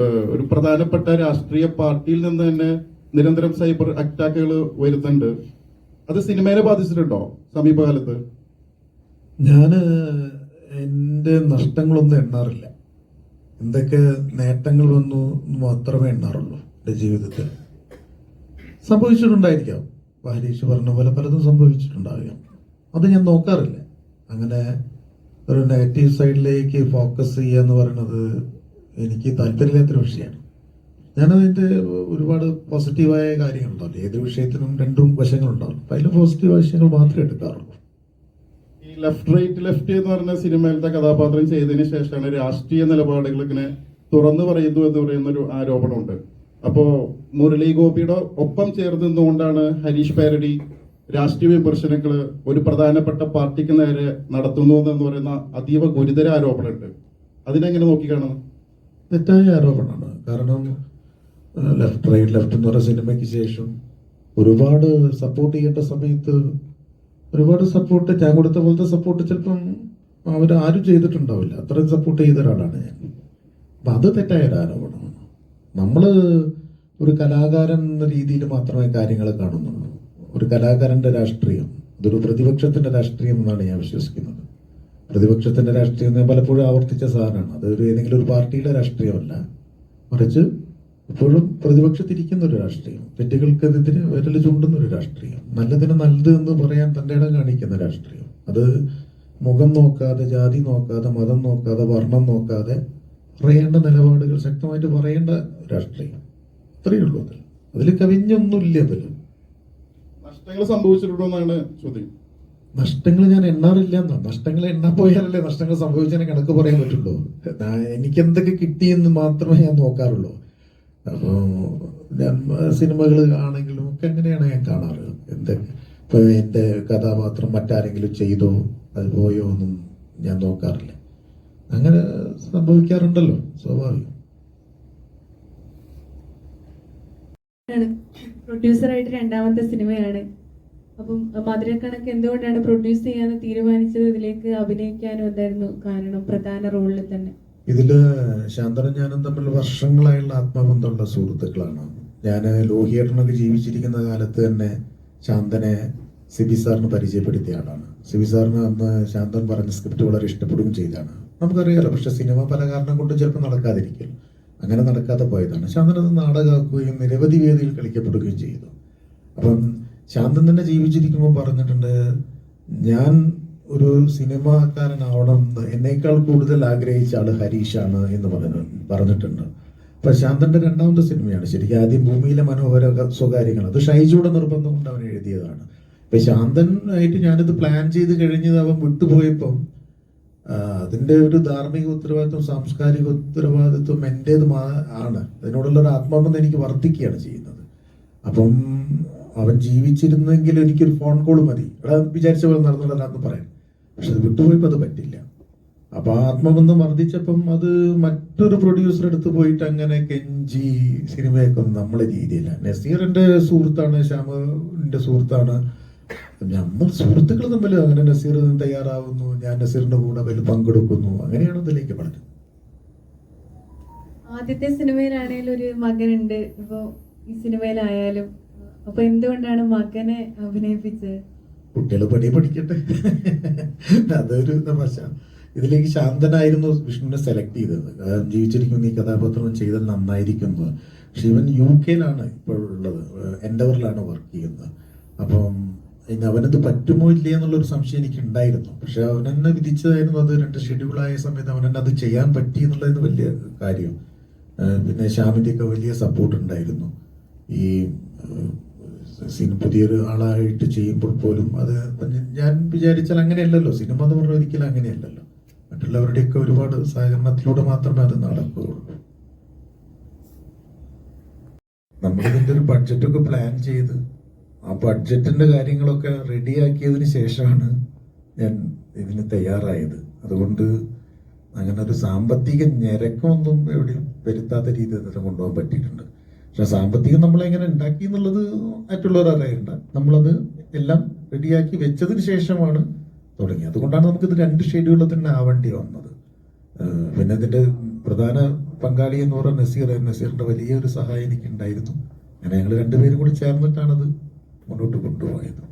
ഒരു പ്രധാനപ്പെട്ട രാഷ്ട്രീയ പാർട്ടിയിൽ നിന്ന് തന്നെ നിരന്തരം സൈബർ അറ്റാക്കുകൾ വരുന്നുണ്ട്. അത് സിനിമയെ ബാധിച്ചിട്ടുണ്ടോ സമീപകാലത്ത്? ഞാൻ എന്റെ നഷ്ടങ്ങളൊന്നും എണ്ണാറില്ല. എന്തൊക്കെ നേട്ടങ്ങൾ വന്നു മാത്രമേ എണ്ണാറുള്ളൂ എന്റെ ജീവിതത്തിൽ. സംഭവിച്ചിട്ടുണ്ടായിരിക്കാം. ഹരീഷ് പറഞ്ഞ പോലെ പലതും സംഭവിച്ചിട്ടുണ്ടാകാം. അത് ഞാൻ നോക്കാറില്ല. അങ്ങനെ ഒരു നെഗറ്റീവ് സൈഡിലേക്ക് ഫോക്കസ് ചെയ്യുക എന്ന് പറയുന്നത് എനിക്ക് താല്പര്യമില്ലാത്തൊരു വിഷയമാണ്. ഞാനതിന്റെ ഒരുപാട് പോസിറ്റീവായ കാര്യങ്ങളുണ്ടാവില്ല ഏത് വിഷയത്തിനും രണ്ടും വശങ്ങളുണ്ടാവും. അപ്പം അതിൽ പോസിറ്റീവ് വശങ്ങൾ മാത്രമേ എടുക്കാറുള്ളൂ. ഈ ലെഫ്റ്റ് റൈറ്റ് ലെഫ്റ്റ് എന്ന് പറഞ്ഞ സിനിമയിലത്തെ കഥാപാത്രം ചെയ്തതിന് ശേഷമാണ് രാഷ്ട്രീയ നിലപാടുകൾ ഇങ്ങനെ തുറന്നു പറയുന്നു എന്ന് പറയുന്ന ഒരു ആരോപണമുണ്ട്. അപ്പോൾ മുരളി ഗോപിയുടെ ഒപ്പം ചേർന്ന് നിന്നുകൊണ്ടാണ് ഹരീഷ് പാരഡി രാഷ്ട്രീയ വിമർശനങ്ങൾ ഒരു പ്രധാനപ്പെട്ട പാർട്ടിക്ക് നേരെ നടത്തുന്നു എന്ന് പറയുന്ന അതീവ ഗുരുതര ആരോപണമുണ്ട്. അതിനെങ്ങനെ നോക്കിക്കാണുന്നു തെറ്റായ ആരോപണമാണ്. കാരണം ലെഫ്റ്റ് റൈറ്റ് ലെഫ്റ്റ് എന്ന് പറയുന്ന സിനിമയ്ക്ക് ശേഷം ഒരുപാട് സപ്പോർട്ട് ചെയ്യേണ്ട സമയത്ത് ഒരുപാട് സപ്പോർട്ട് ഞാൻ കൊടുത്ത പോലത്തെ സപ്പോർട്ട് ചിലപ്പം അവർ ആരും ചെയ്തിട്ടുണ്ടാവില്ല. അത്രയും സപ്പോർട്ട് ചെയ്ത ഒരാളാണ് ഞാൻ. അപ്പം അത് തെറ്റായ ഒരു ആരോപണമാണ്. നമ്മൾ ഒരു കലാകാരൻ എന്ന രീതിയിൽ മാത്രമേ കാര്യങ്ങൾ കാണുന്നുള്ളൂ. ഒരു കലാകാരന്റെ രാഷ്ട്രീയം അതൊരു പ്രതിപക്ഷത്തിന്റെ രാഷ്ട്രീയം എന്നാണ് ഞാൻ വിശ്വസിക്കുന്നത്. പ്രതിപക്ഷത്തിന്റെ രാഷ്ട്രീയം ഞാൻ പലപ്പോഴും ആവർത്തിച്ച സാധനമാണ്. അത് ഒരു ഏതെങ്കിലും ഒരു പാർട്ടിയുടെ രാഷ്ട്രീയമല്ല. മറിച്ച് ഇപ്പോഴും പ്രതിപക്ഷത്തിരിക്കുന്ന ഒരു രാഷ്ട്രീയം. തെറ്റുകൾക്കെതിരെ വിരൽ ചൂണ്ടുന്ന ഒരു രാഷ്ട്രീയം. നല്ലതിന് നല്ലത് എന്ന് പറയാൻ തന്റെ ഇടം കാണിക്കുന്ന രാഷ്ട്രീയം. അത് മുഖം നോക്കാതെ ജാതി നോക്കാതെ മതം നോക്കാതെ വർണം നോക്കാതെ പറയേണ്ട നിലപാടുകൾ ശക്തമായിട്ട് പറയേണ്ട രാഷ്ട്രീയം. അത്രയേ ഉള്ളൂ അതിൽ. അതിൽ കവിഞ്ഞൊന്നുമില്ല അതിൽ. നഷ്ടങ്ങൾ സംഭവിച്ചിട്ടുണ്ടോ എന്നാണ് ചോദ്യം. നഷ്ടങ്ങൾ ഞാൻ എണ്ണാറില്ല എന്നാ. നഷ്ടങ്ങൾ എണ്ണാൻ പോയാലല്ലേ നഷ്ടങ്ങൾ സംഭവിച്ചതിനെ കണക്ക് പറയാൻ പറ്റുള്ളൂ. എനിക്ക് എന്തൊക്കെ കിട്ടിയെന്ന് മാത്രമേ ഞാൻ നോക്കാറുള്ളൂ. അപ്പോൾ സിനിമകൾ ആണെങ്കിലും ഒക്കെ എങ്ങനെയാണ് ഞാൻ കാണാറ്? എന്ത് ഇപ്പൊ എന്റെ കഥാപാത്രം മറ്റാരെങ്കിലും ചെയ്തോ അത് പോയോ ഒന്നും ഞാൻ നോക്കാറില്ല. അങ്ങനെ സംഭവിക്കാറുണ്ടല്ലോ സ്വാഭാവികം. പ്രൊഡ്യൂസറായിട്ട് രണ്ടാമത്തെ സിനിമയാണ് അപ്പം മധുരക്കണക്ക് എന്തുകൊണ്ടാണ് പ്രൊഡ്യൂസ് ചെയ്യാൻ തീരുമാനിച്ചത്? ഇതിലേക്ക് അഭിനയിക്കാനും എന്തായിരുന്നു കാരണം പ്രധാന റോളിൽ തന്നെ? ഇതിൽ ശാന്തനും ഞാനും തമ്മിൽ വർഷങ്ങളായുള്ള ആത്മബന്ധമുള്ള സുഹൃത്തുക്കളാണ്. ഞാൻ ലോഹിയേട്ടനൊക്കെ ജീവിച്ചിരിക്കുന്ന കാലത്ത് തന്നെ ശാന്തനെ സിബി സാറിന് പരിചയപ്പെടുത്തിയ ആളാണ്. സിബി സാറിന് അന്ന് ശാന്തൻ പറഞ്ഞ സ്ക്രിപ്റ്റ് വളരെ ഇഷ്ടപ്പെടുകയും ചെയ്താണ് നമുക്കറിയാലോ പക്ഷെ സിനിമ പല കാരണം കൊണ്ട് ചിലപ്പോൾ നടക്കാതിരിക്കും. അങ്ങനെ നടക്കാതെ പോയതാണ്. ശാന്തൻ അത് നാടകമാക്കുകയും നിരവധി വേദിയിൽ കളിക്കപ്പെടുകയും ചെയ്തു. അപ്പം ശാന്തൻ തന്നെ ജീവിച്ചിരിക്കുമ്പോൾ പറഞ്ഞിട്ടുണ്ട് ഞാൻ ഒരു സിനിമാക്കാരനാവണം എന്ന് എന്നേക്കാൾ കൂടുതൽ ആഗ്രഹിച്ച ആൾ ഹരീഷാണ് എന്ന് പറഞ്ഞു പറഞ്ഞിട്ടുണ്ട്. അപ്പൊ ശാന്തന്റെ രണ്ടാമത്തെ സിനിമയാണ് ശരിക്കും ആദ്യം ഭൂമിയിലെ മനോഹര സ്വകാര്യങ്ങൾ. അത് ഷൈജിയുടെ നിർബന്ധം കൊണ്ട് അവൻ എഴുതിയതാണ്. അപ്പൊ ശാന്തൻ ആയിട്ട് ഞാനിത് പ്ലാൻ ചെയ്ത് കഴിഞ്ഞത് അവൻ വിട്ടുപോയപ്പം ആ, അതിന്റെ ഒരു ധാർമ്മിക ഉത്തരവാദിത്വം സാംസ്കാരിക ഉത്തരവാദിത്വം എന്റേത് ആണ്. അതിനോടുള്ള ഒരു ആത്മാർത്ഥത എനിക്ക് വർദ്ധിക്കുകയാണ് ചെയ്യുന്നത്. അപ്പം അവൻ ജീവിച്ചിരുന്നെങ്കിൽ എനിക്കൊരു ഫോൺ കോൾ മതി. എടാ വിചാരിച്ച പോലെ നടന്നില്ലെന്ന് പറയാൻ പക്ഷെ അത് വിട്ടുപോയപ്പോൾ അത് പറ്റില്ല. അപ്പൊ ആ ആത്മബന്ധം വർദ്ധിച്ചപ്പം അത് മറ്റൊരു പ്രൊഡ്യൂസർ എടുത്ത് പോയിട്ട് അങ്ങനെ കെഞ്ചി സിനിമയൊക്കെ ഒന്നും നമ്മളെ രീതിയില്ല. നസീർ എന്റെ സുഹൃത്താണ് ശ്യാമിന്റെ സുഹൃത്താണ്. നമ്മൾ സുഹൃത്തുക്കൾ തമ്മിൽ അങ്ങനെ നസീർ തയ്യാറാവുന്നു ഞാൻ നസീറിന്റെ കൂടെ അതിൽ പങ്കെടുക്കുന്നു അങ്ങനെയാണ് അതിലേക്ക് പറഞ്ഞത്. ആദ്യത്തെ സിനിമയിലാണെങ്കിലും ഒരു മകനുണ്ട്. ഇപ്പോ ഈ സിനിമയിലായാലും അപ്പൊ എന്തുകൊണ്ടാണ് മകനെ അഭിനയിപ്പിച്ചത്? കുട്ടികൾ പണി പഠിക്കട്ടെ. അതൊരു തമാശ ഇതിലേക്ക് ശാന്തനായിരുന്നു വിഷ്ണുവിനെ സെലക്ട് ചെയ്തത്. ജീവിച്ചിരിക്കുന്ന ഈ കഥാപാത്രം ചെയ്താൽ നന്നായിരിക്കുന്നത്. പക്ഷെ ഇവൻ യു കെയിലാണ് ഇപ്പോഴുള്ളത് എൻഡവറിലാണ് വർക്ക് ചെയ്യുന്നത്. അപ്പം ഇനി അവനത് പറ്റുമോ ഇല്ലേ എന്നുള്ളൊരു സംശയം എനിക്ക് ഉണ്ടായിരുന്നു പക്ഷെ അവൻ എന്നെ വിധിച്ചതായിരുന്നു അത് രണ്ട് ഷെഡ്യൂളായ സമയത്ത് അവൻ എന്നെ അത് ചെയ്യാൻ പറ്റി എന്നുള്ളത് വലിയ കാര്യം. പിന്നെ ശ്യാമിന്റെയൊക്കെ വലിയ സപ്പോർട്ട് ഉണ്ടായിരുന്നു. ഈ സിനിമ പുതിയൊരു ആളായിട്ട് ചെയ്യുമ്പോൾ പോലും അത് ഞാൻ വിചാരിച്ചാൽ അങ്ങനെയല്ലല്ലോ. സിനിമ എന്ന് പറഞ്ഞാൽ ഒരിക്കലും അങ്ങനെയല്ലല്ലോ. മറ്റുള്ളവരുടെയൊക്കെ ഒരുപാട് സഹകരണത്തിലൂടെ മാത്രമേ അത് നടക്കുകയുള്ളൂ. നമ്മളിതിന്റെ ഒരു ബഡ്ജറ്റൊക്കെ പ്ലാൻ ചെയ്ത് ആ ബഡ്ജറ്റിന്റെ കാര്യങ്ങളൊക്കെ റെഡിയാക്കിയതിന് ശേഷമാണ് ഞാൻ ഇതിന് തയ്യാറായത്. അതുകൊണ്ട് അങ്ങനെ ഒരു സാമ്പത്തിക ഞെരക്കമൊന്നും എവിടെയും വരുത്താത്ത രീതിയിൽ തന്നെ കൊണ്ടുപോകാൻ പറ്റിയിട്ടുണ്ട്. പക്ഷെ സാമ്പത്തികം നമ്മൾ എങ്ങനെ ഉണ്ടാക്കി എന്നുള്ളത് മറ്റുള്ളവർ അറിയണ്ട നമ്മളത് എല്ലാം റെഡിയാക്കി വെച്ചതിന് ശേഷമാണ് തുടങ്ങി അതുകൊണ്ടാണ് നമുക്കിത് രണ്ട് ഷെഡ്യൂളിൽ തന്നെ ആവേണ്ടി വന്നത്. പിന്നെ ഇതിന്റെ പ്രധാന പങ്കാളി എന്ന് പറയുന്ന നസീർ നസീറിന്റെ വലിയൊരു സഹായം എനിക്കുണ്ടായിരുന്നു. അങ്ങനെ ഞങ്ങൾ രണ്ടുപേരും കൂടി ചേർന്നിട്ടാണത് മുന്നോട്ട് കൊണ്ടുപോയത്.